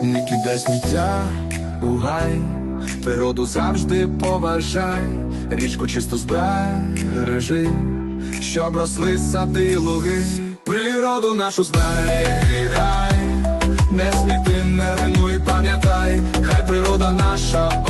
кидай сміття у природу завжди поважай, річку чисто збережи, щоб росли сади луги, природу нашу зберігай, не сміти, не ринуй, пам'ятай, хай природа наша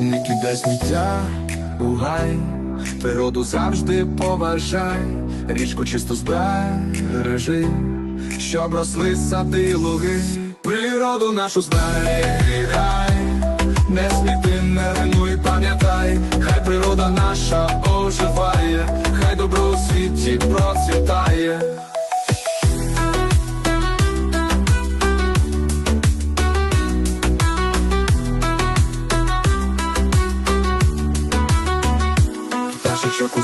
Не кидай сміття у гай, природу завжди поважай, річку чисто збережи, щоб росли сади луги, природу нашу зберігай, не сміти, не ринуй, пам'ятай, хай природа наша